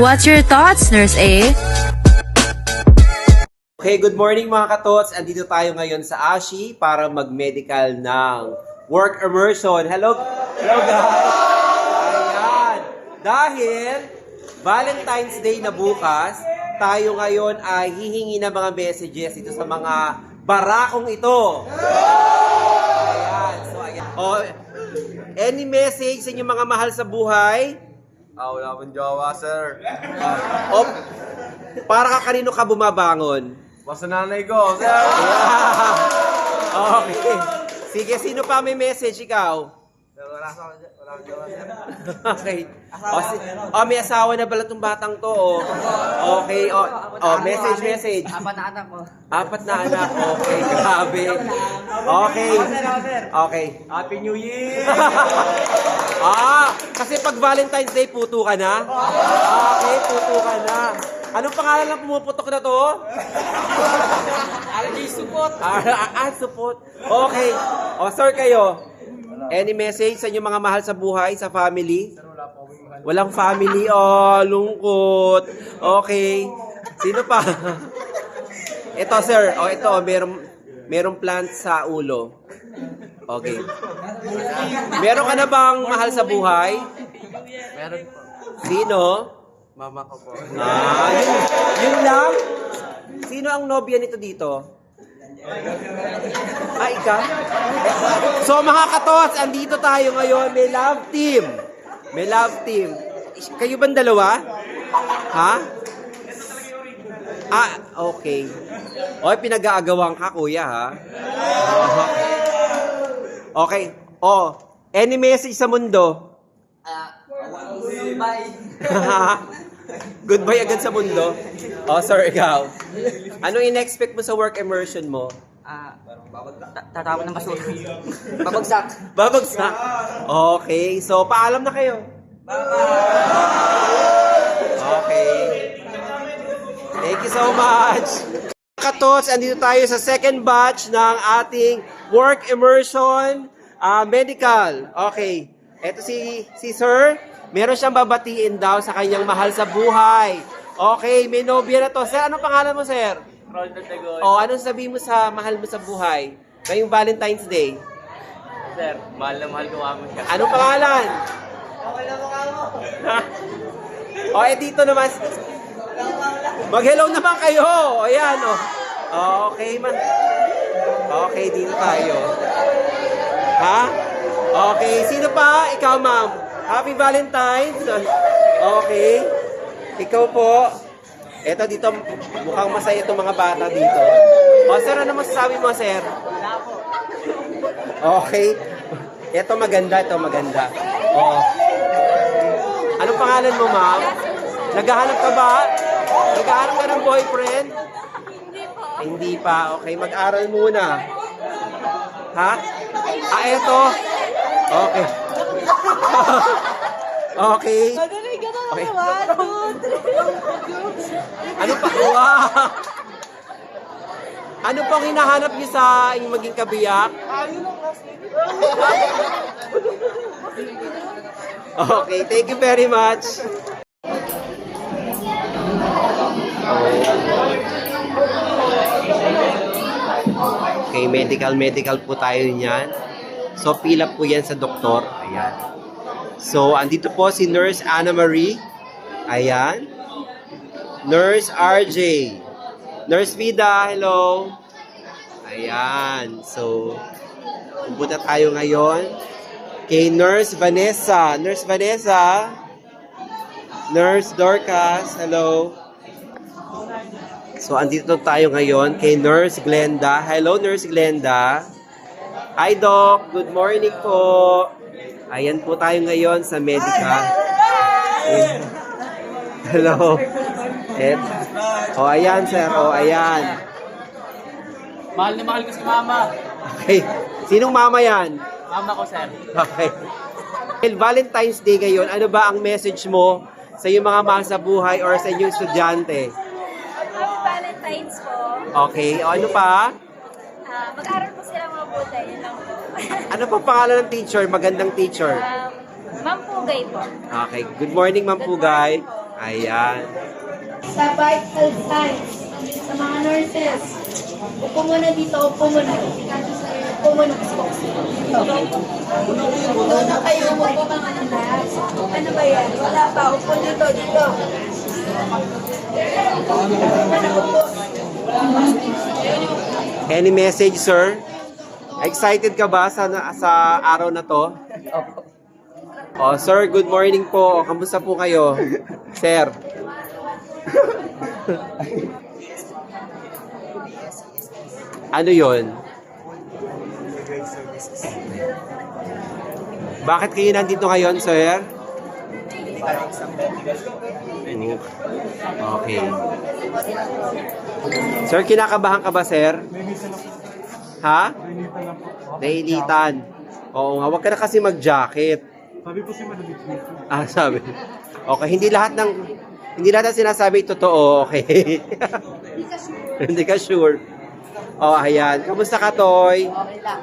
What's your thoughts, Nurse A? Okay, good morning mga katots. Andito tayo ngayon sa ASHI para mag-medical ng work immersion. Hello, hello guys! Ayan. Dahil Valentine's Day na bukas, tayo ngayon ay hihingi ng mga messages ito sa mga barakong ito. Ayan. So, ayan. Oh, any message sa inyong mga mahal sa buhay? Ah, wala akong jowa, sir. O, para ka kanino ka bumabangon? Basta nanay ko, sir. okay. Sige, sino pa may message? Ikaw? Wala sa wala akong jowa, sir. okay. O, si, o, may asawa na pala tong batang to. O. Okay. O, o, message, message. Apat na anak ko. Apat na anak. Okay, grabe. Okay. Okay. Happy New Year! Ah, kasi pag Valentine's Day, puto ka na? Okay, puto ka na. Anong pangalan ng pumuputok na to? Allergy support. Ah, ah, ah, support. Okay. O, sir, kayo. Any message sa inyong mga mahal sa buhay, sa family? Walang family. Oh, lungkot. Okay. Sino pa? ito, sir. O, ito. Merong, merong plant sa ulo. Okay. Meron ka na bang mahal sa buhay? Meron po. Sino? Mama ko po. Ah, yun, yun lang? Sino ang nobya nito dito? Ah, ikaw? So mga katots, andito tayo ngayon. May love team. May love team. Kayo bang dalawa? Ha? Ah, okay. Oy, pinag-aagawang ka, kuya, ha? Okay. Oh, any message sa mundo? Ah, bye. Goodbye agad sa mundo. Oh, sir, ikaw. Anong in-expect mo sa work immersion mo? Ah, ta- tatapon ng basura. Babagsak. Babagsak. Okay, so paalam na kayo. Okay. Thank you so much. Katots, andito tayo sa second batch ng ating work immersion ah, medical. Okay. Ito si si Sir. Meron siyang babatiin daw sa kanyang mahal sa buhay. Okay, may nobya na to. Sir, anong pangalan mo, sir? Roll the tagoy. O, anong sabihin mo sa mahal mo sa buhay? Ngayong Valentine's Day. Sir, mahal na mahal ko kami. Anong pangalan? o, eh dito naman. Mag-hello naman kayo. O, yan, o. Okay, man. Okay, dito tayo. Ha? Okay, sino pa? Ikaw, ma'am. Happy Valentine's. Okay. Ikaw po. Eto dito, mukhang masaya itong mga bata dito. O, sir, ano masasabi mo, sir? Okay. Ito maganda, ito maganda. Oo. Anong pangalan mo, ma'am? Naghahanap ka ba? Naghahanap ka ng boyfriend? Hindi pa. Hindi pa. Okay, mag-aral muna. Ha? Ah, eto. Okay. Okay. Okay. Ano pa? Wow! Ano pang hinahanap niyo sa inyong maging kabiyak? Okay, thank you very much. Okay, medical, medical po tayo niyan. So, pila po yan sa doktor. Ayan. So, andito po si Nurse Anna Marie. Ayan. Nurse RJ. Nurse Vida, hello. Ayan. So, pupunta tayo ngayon kay Nurse Vanessa. Nurse Vanessa. Nurse Dorcas, hello. So, andito tayo ngayon kay Nurse Glenda. Hello, Nurse Glenda. Hi, Doc. Good morning po. Ayan po tayo ngayon sa medical. Ayan. Hello. Et. O, ayan, sir. O, ayan. Mahal na mahal ko si mama. Okay. Sinong mama yan? Mama ko, sir. Okay. Well, Valentine's Day ngayon, ano ba ang message mo sa iyong mga mahal sa buhay or sa inyong estudyante? Happy Valentine's po. Okay. O, ano pa? Ah, mag-aral po silang mabuti. Yun lang po. Ano pa pangalan ng teacher? Magandang teacher. um, Ma'am Pugay po. Okay. Good morning, Ma'am Pugay. Ayan. Sa vital signs, sa mga nurses, upo muna dito, upo muna. Upo muna. Doon na kayo, upo mga anak. Ano ba yan? Wala pa, upo dito, dito. Upo. Any message, sir? Excited ka ba sa, sa araw na to? Oh, sir, good morning po. Kamusta po kayo? Sir. ano yon? Bakit kayo nandito ngayon, sir? Okay. Sir, kinakabahan ka ba, sir? Ha? Nainitan. Oo nga, huwag ka na kasi mag-jacket. Sabi po si dito. Ah, sabi. Okay, hindi lahat ng hindi lahat ng sinasabi totoo, okay? hindi ka sure. Oh, ayan. Kamusta ka, Toy? Okay lang.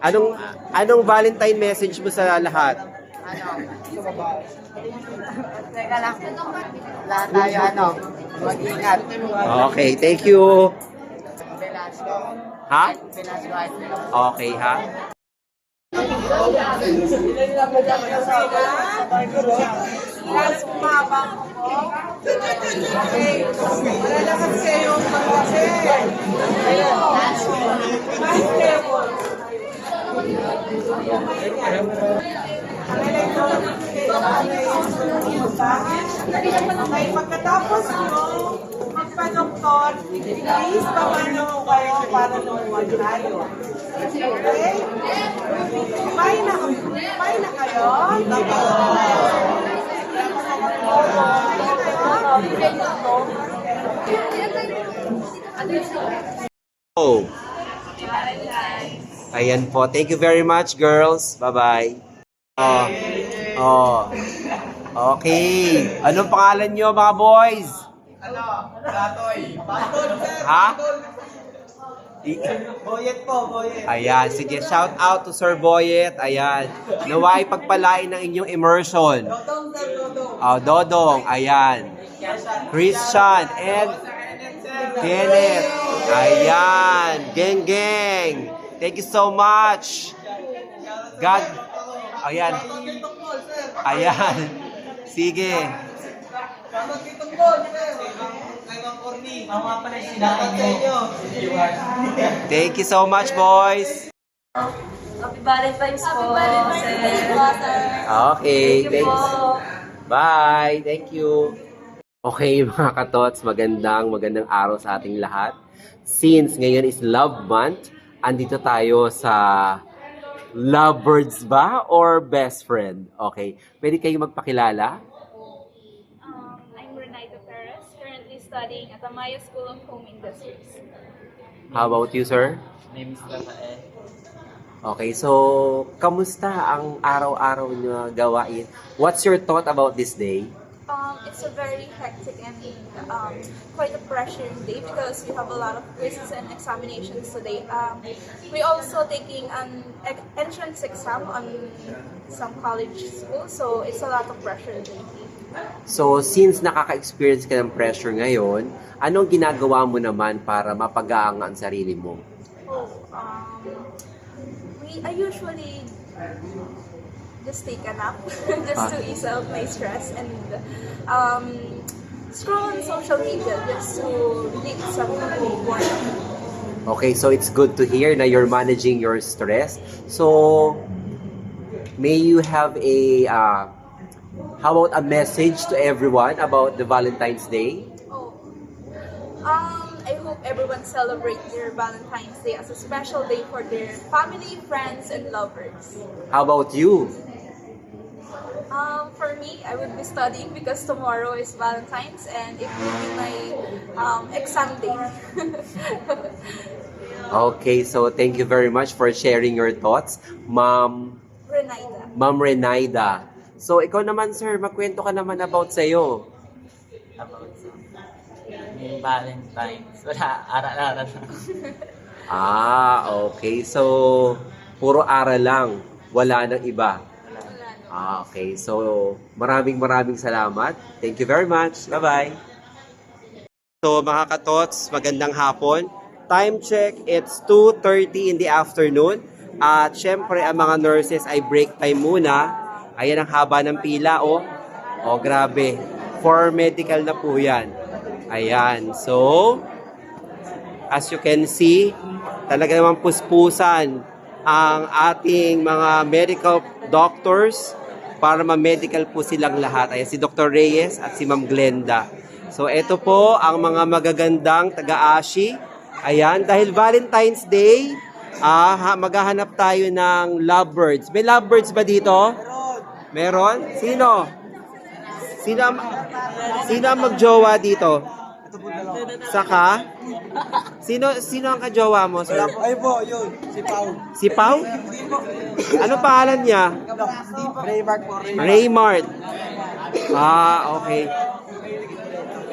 Anong anong Valentine message mo sa lahat? Ano? Teka lang. Lahat tayo ano, mag-ingat. Okay, thank you. Velasco. Ha? Velasco High School. Okay, ha? Okay, pagkatapos nyo magpa-doktor, please pamano kayo para lumuwag tayo. Okay? Kumain na, kumain na kayo? Oh. Ayan po. Thank you very much, girls. Bye-bye. Oh. Oh. Okay. Anong pangalan nyo, mga boys? Ano? Gatoy. Ha? I- Boyet po, boyet. Ayan, sige, shout out to Sir Boyet. Ayan, naway pagpalain ng inyong immersion. Dodong, sir, dodong. Oh, Dodong, ayan. Christian and Kenneth. Ayan, geng geng. Thank you so much. God, ayan. Ayan. Sige. Thank you so much, boys. Happy Valentine's po, sir. Okay, thanks. Bye. Thank you. Okay, mga katots, magandang magandang araw sa ating lahat. Since ngayon is Love Month, andito tayo sa Lovebirds ba or best friend? Okay. Pwede kayo magpakilala? Studying at Amaya School of Home Industries. How about you, sir? Name is Rafael. Okay, so kamusta ang araw-araw nyo gawain? What's your thought about this day? Um, it's a very hectic and um, quite a pressuring day because we have a lot of quizzes and examinations today. Um, we also taking an entrance exam on some college school, so it's a lot of pressure lately. So, since nakaka-experience ka ng pressure ngayon, anong ginagawa mo naman para mapagaan ang sarili mo? Oh, um, we I usually just take a nap just to ease out my stress and um, scroll on social media just to relieve some boredom. Okay, so it's good to hear na you're managing your stress. So, may you have a, uh, how about a message to everyone about the Valentine's Day? Oh, um, I hope everyone celebrate their Valentine's Day as a special day for their family, friends, and lovers. How about you? Um, for me, I would be studying because tomorrow is Valentine's and it will be my um, exam day. Okay, so thank you very much for sharing your thoughts, Ma'am Renaida. Ma'am Renaida. So, ikaw naman, sir, magkwento ka naman about sa'yo. About sa yung Valentine's. Wala, aral-aral lang. Ah, okay. So, puro aral lang. Wala nang iba. Ah, okay. So, maraming maraming salamat. Thank you very much. Bye-bye. So, mga katots, magandang hapon. Time check, it's 2.30 in the afternoon. At syempre, ang mga nurses ay break time muna. Ayan ang haba ng pila, oh. Oh, grabe. For medical na po yan. Ayan. So, as you can see, talaga naman puspusan ang ating mga medical doctors para ma-medical po silang lahat. Ayan, si Dr. Reyes at si Ma'am Glenda. So, ito po ang mga magagandang taga-ashi. Ayan, dahil Valentine's Day, ah, ha- maghahanap tayo ng lovebirds. May lovebirds ba dito? Meron. Sino? Sino ang, sino ang magjowa dito? Saka? Sino sino ang kajowa mo? sir? Ay po, yun. Si Pao. Si Pau? Ano pangalan niya? Raymark po. Raymart. Ah, okay.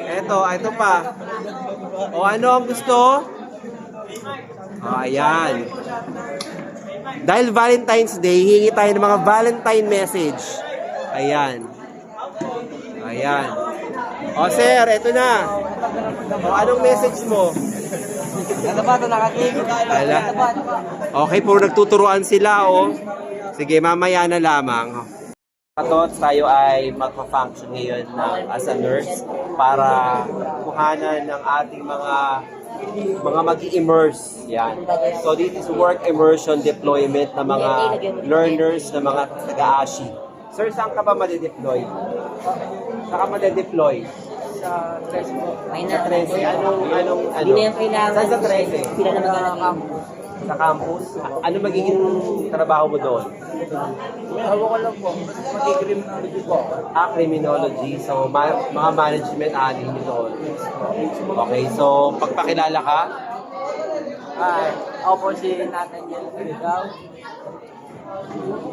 Eto, ito pa. O ano ang gusto? O, ayan. Dahil Valentine's Day, hingi tayo ng mga Valentine message. Ayan. Ayan. O sir, eto na. O anong message mo? Ano ba ito nakakigil? Ala. Okay, puro nagtuturuan sila, oh. Sige, mamaya na lamang. Katots, tayo ay magpa-function ngayon ng, as a nurse para kuhanan ng ating mga mga mag immerse Yan. So, this is work immersion deployment ng mga learners na mga taga-ASHI. Sir, saan ka ba madedeploy? Saan ka madedeploy? Sa stress po. May Sa 13. Anong, anong, ano? Hindi na yung kailangan. Saan sa 13? Sila na mag Sa campus? Ano magiging trabaho mo doon? Ako ko lang po. Mag-criminology po. Ah, criminology. So, ma- mga management ani nyo doon. Okay, so, pagpakilala ka, Ay, ako po si Nathaniel Ikaw.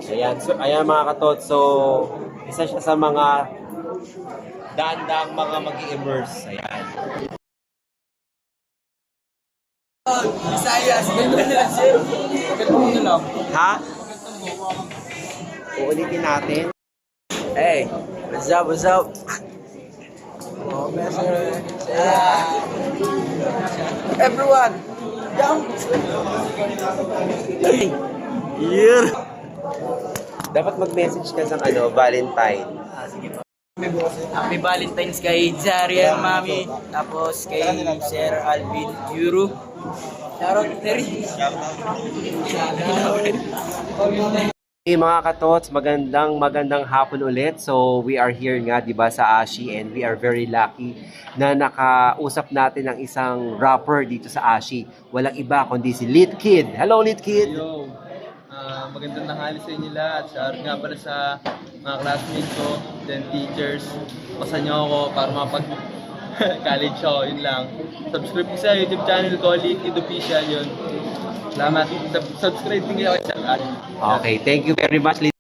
ayan, so, ayan mga katot. So, isa siya sa mga dandang mga mag immerse Ayan. Visayas. Ganda nila sir. Ganda mo lang. Ha? Uulitin natin. Hey, what's up, what's up? Oh, sir. Everyone, down. Hey! Yeah! Dapat mag-message ka sa ano, Valentine. Happy Valentine's kay Zarian Mami. Tapos kay Sir Alvin Euro. Shoutout Terry. Hey mga katots, magandang magandang hapon ulit. So we are here nga 'di ba sa Ashi and we are very lucky na nakausap natin ang isang rapper dito sa Ashi. Walang iba kundi si Lit Kid. Hello Lit Kid. Yo, ah magandang tanghali sa inyo lahat. Shout nga pala sa mga classmates ko, then teachers. Pasan niyo ako para mapag college ako, yun lang. Subscribe sa YouTube channel ko, Lit Kid Official yun. Salamat. Sub- subscribe din kayo sa akin. Okay, thank you very much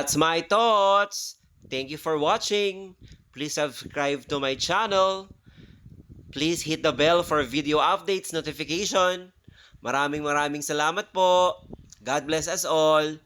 That's my thoughts. Thank you for watching. Please subscribe to my channel. Please hit the bell for video updates notification. Maraming maraming salamat po. God bless us all.